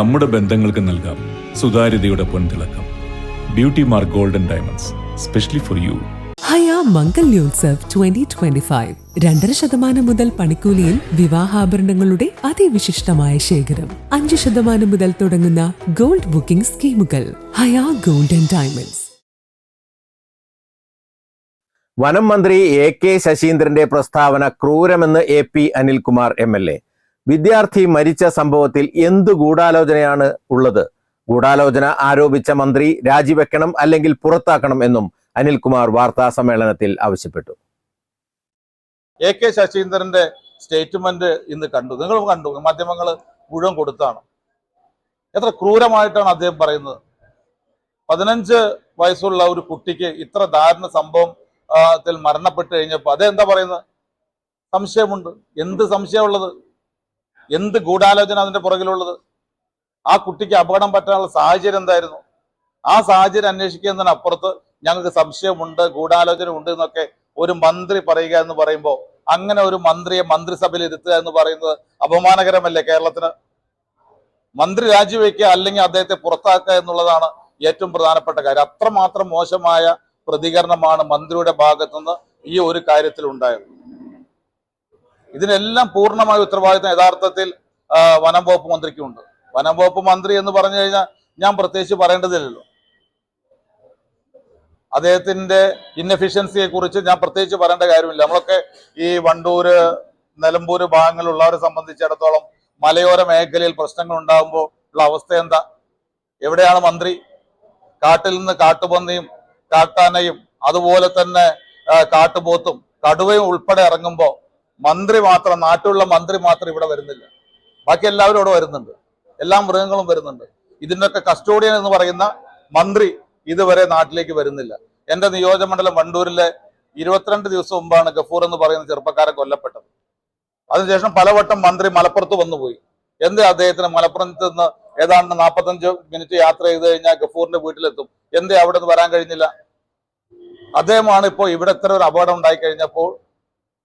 നമ്മുടെ ബന്ധങ്ങൾക്ക് നൽകാം. സുതാര്യതയുടെ പൊൻതിളക്കം. Beauty mark golden diamonds specially for you Haya Mangalyotsav twenty twenty five രണ്ടര ശതമാനം മുതൽ പണിക്കൂലിയിൽ വിവാഹാഭരണങ്ങളുടെ അതിവിശിഷ്ടമായ ശേഖരം. അഞ്ച് ശതമാനം മുതൽ തുടങ്ങുന്ന ഗോൾഡ് ബുക്കിംഗ് സ്കീമുകൾ. ഹയാ ഗോൾഡൻ ഡയമണ്ട്സ് വനം മന്ത്രി എ കെ ശശീന്ദ്രന്റെ പ്രസ്താവന ക്രൂരമെന്ന് A P Anilkumar M L A. വിദ്യാർത്ഥി മരിച്ച സംഭവത്തിൽ എന്ത് ഗൂഢാലോചനയാണ് ഉള്ളത്? ഗൂഢാലോചന ആരോപിച്ച മന്ത്രി രാജിവെക്കണം അല്ലെങ്കിൽ പുറത്താക്കണം എന്നും അനിൽകുമാർ വാർത്താ സമ്മേളനത്തിൽ ആവശ്യപ്പെട്ടു. എ കെ ശശീന്ദ്രന്റെ സ്റ്റേറ്റ്മെന്റ് ഇന്ന് കണ്ടു. നിങ്ങൾ കണ്ടു. മാധ്യമങ്ങൾ മുഴുവൻ കൊടുത്താണ്. എത്ര ക്രൂരമായിട്ടാണ് അദ്ദേഹം പറയുന്നത്. പതിനഞ്ച് വയസ്സുള്ള ഒരു കുട്ടിക്ക് ഇത്ര ദാരുണ സംഭവം ത്തിൽ മരണപ്പെട്ട് കഴിഞ്ഞപ്പോൾ അതെന്താ പറയുന്നത്? സംശയമുണ്ട്. എന്ത് സംശയമുള്ളത്? എന്ത് ഗൂഢാലോചന അതിന്റെ പുറകിലുള്ളത്? ആ കുട്ടിക്ക് അപകടം പറ്റാനുള്ള സാഹചര്യം എന്തായിരുന്നു? ആ സാഹചര്യം അന്വേഷിക്കുന്നതിന് അപ്പുറത്ത് ഞങ്ങൾക്ക് സംശയമുണ്ട് ഗൂഢാലോചന ഉണ്ട് എന്നൊക്കെ ഒരു മന്ത്രി പറയുക എന്ന് പറയുമ്പോൾ അങ്ങനെ ഒരു മന്ത്രിയെ മന്ത്രിസഭയിൽ ഇരുത്തുക എന്ന് പറയുന്നത് അപമാനകരമല്ലേ കേരളത്തിന്? മന്ത്രി രാജിവെക്കുക അല്ലെങ്കിൽ അദ്ദേഹത്തെ പുറത്താക്കുക എന്നുള്ളതാണ് ഏറ്റവും പ്രധാനപ്പെട്ട കാര്യം. അത്രമാത്രം മോശമായ പ്രതികരണമാണ് മന്ത്രിയുടെ ഭാഗത്തുനിന്ന് ഈ ഒരു കാര്യത്തിൽ ഉണ്ടായത് ഇതിനെല്ലാം പൂർണമായ ഉത്തരവാദിത്തം യഥാർത്ഥത്തിൽ വനം വകുപ്പ് മന്ത്രിക്കുണ്ട്. വനം വകുപ്പ് മന്ത്രി എന്ന് പറഞ്ഞു കഴിഞ്ഞാൽ ഞാൻ പ്രത്യേകിച്ച് പറയേണ്ടതില്ലല്ലോ. അദ്ദേഹത്തിന്റെ ഇന്നഫിഷ്യൻസിയെ കുറിച്ച് ഞാൻ പ്രത്യേകിച്ച് പറയേണ്ട കാര്യമില്ല. നമ്മളൊക്കെ ഈ വണ്ടൂര് നിലമ്പൂര് ഭാഗങ്ങളിലുള്ളവരെ സംബന്ധിച്ചിടത്തോളം മലയോര മേഖലയിൽ പ്രശ്നങ്ങൾ ഉണ്ടാകുമ്പോൾ ഉള്ള അവസ്ഥ എന്താ? എവിടെയാണ് മന്ത്രി? കാട്ടിൽ നിന്ന് കാട്ടുപന്നിയും കാട്ടാനയും അതുപോലെ തന്നെ കാട്ടുപോത്തും കടുവയും ഉൾപ്പെടെ ഇറങ്ങുമ്പോൾ മന്ത്രി മാത്രം നാട്ടിലുള്ള മന്ത്രി മാത്രം ഇവിടെ വരുന്നില്ല. ബാക്കി എല്ലാവരും ഇവിടെ വരുന്നുണ്ട്. എല്ലാ മൃഗങ്ങളും വരുന്നുണ്ട്. ഇതിന്റെയൊക്കെ കസ്റ്റോഡിയൻ എന്ന് പറയുന്ന മന്ത്രി ഇതുവരെ നാട്ടിലേക്ക് വരുന്നില്ല. എന്റെ നിയോജകമണ്ഡലം വണ്ടൂരിലെ ഇരുപത്തിരണ്ട് ദിവസം മുമ്പാണ് ഗഫൂർ എന്ന് പറയുന്ന ചെറുപ്പക്കാരെ കൊല്ലപ്പെട്ടത്. അതിനുശേഷം പലവട്ടം മന്ത്രി മലപ്പുറത്ത് വന്നുപോയി. എന്ത് അദ്ദേഹത്തിന് മലപ്പുറത്ത് നിന്ന് ഏതാണ്ട് നാൽപ്പത്തഞ്ച് മിനിറ്റ് യാത്ര ചെയ്ത് കഴിഞ്ഞാൽ ഗഫൂറിന്റെ വീട്ടിലെത്തും. എന്തേ അവിടെ നിന്ന് വരാൻ കഴിഞ്ഞില്ല? അദ്ദേഹമാണ് ഇപ്പോൾ ഇവിടെ ഇത്ര ഒരു അപകടം ഉണ്ടായി കഴിഞ്ഞപ്പോൾ